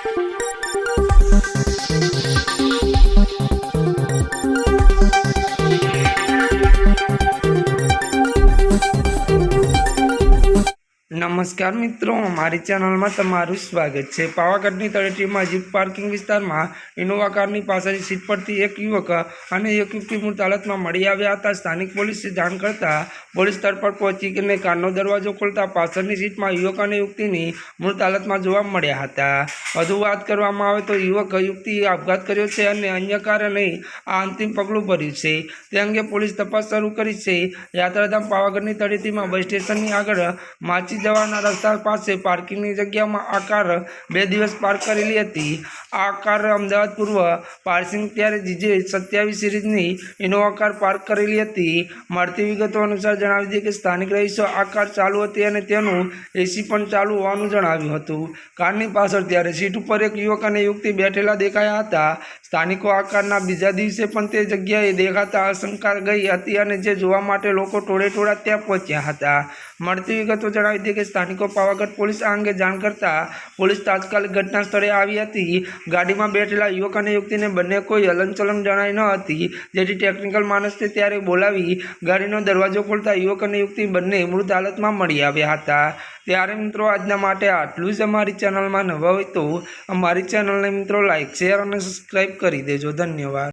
Thank you. નમસ્કાર મિત્રો, મારી ચેનલમાં તમારું સ્વાગત છે. પાવાગઢની તળેટીમાં જીપ પાર્કિંગ વિસ્તારમાં ઇનોવા કારની પાછળની સીટ પરથી એક યુવક અને એક યુવતી મૃત હાલતમાં મળી આવ્યા હતા. સ્થાનિક પોલીસે જાણ કરતાં પોલીસ સ્થળ પર પહોંચીને કારનો દરવાજો ખોલતા પાછળની સીટમાં યુવક અને યુવતીની મૃત હાલતમાં જોવા મળ્યા હતા. વધુ વાત કરવામાં આવે તો યુવક યુવતીએ આપઘાત કર્યો છે અને અન્ય કારણે આ અંતિમ પગલું ભર્યું છે. તે અંગે પોલીસ તપાસ શરૂ કરી છે. યાત્રાધામ પાવાગઢની તળેટીમાં બસ સ્ટેશનની આગળ માચી જવાના રસ્તા પાસે પાર્કિંગની જગ્યામાં આ કાર બે દિવસ પાર્ક કરેલી હતી. આ કાર અમદાવાદ પૂર્વ પાર્સિંગ ત્યારે જીજે સત્યાવીસ સિરીઝની ઇનોવા કાર પાર્ક કરેલી હતી. મળતી વિગતો અનુસાર જણાવી દઈએ કે સ્થાનિક રહીશો આ કાર ચાલુ હતી અને તેનું એસી પણ ચાલુ હોવાનું જણાવ્યું હતું. કારની પાછળ ત્યારે સીટ ઉપર એક યુવક અને યુવતી બેઠેલા દેખાયા હતા. સ્થાનિકો આકારના બીજા દિવસે પણ તે જગ્યાએ દેખાતા આશંકા ગઈ હતી અને જે જોવા માટે લોકો ટોળે ટોળા ત્યાં પહોંચ્યા હતા. મળતી વિગતો જણાવી હતી કે સ્થાનિકો પાવાગઢ પોલીસ આ અંગે જાણ કરતા પોલીસ તાત્કાલિક ઘટના સ્થળે આવી હતી. ગાડીમાં બેઠેલા યુવક અને યુવતીને બંને કોઈ હલનચલન જણાઈ ન હતી. જેથી ટેકનિકલ માણસને ત્યારે બોલાવી ગાડીનો દરવાજો ખોલતા યુવક અને યુવતી બંને મૃત હાલતમાં મળી આવ્યા હતા. ત્યારે મિત્રો આજના માટે આટલું જ અમારી ચેનલમાં નવા હોય તો અમારી ચેનલને મિત્રો લાઇક શેર અને સબસ્ક્રાઈબ કરી દેજો ધન્યવાદ.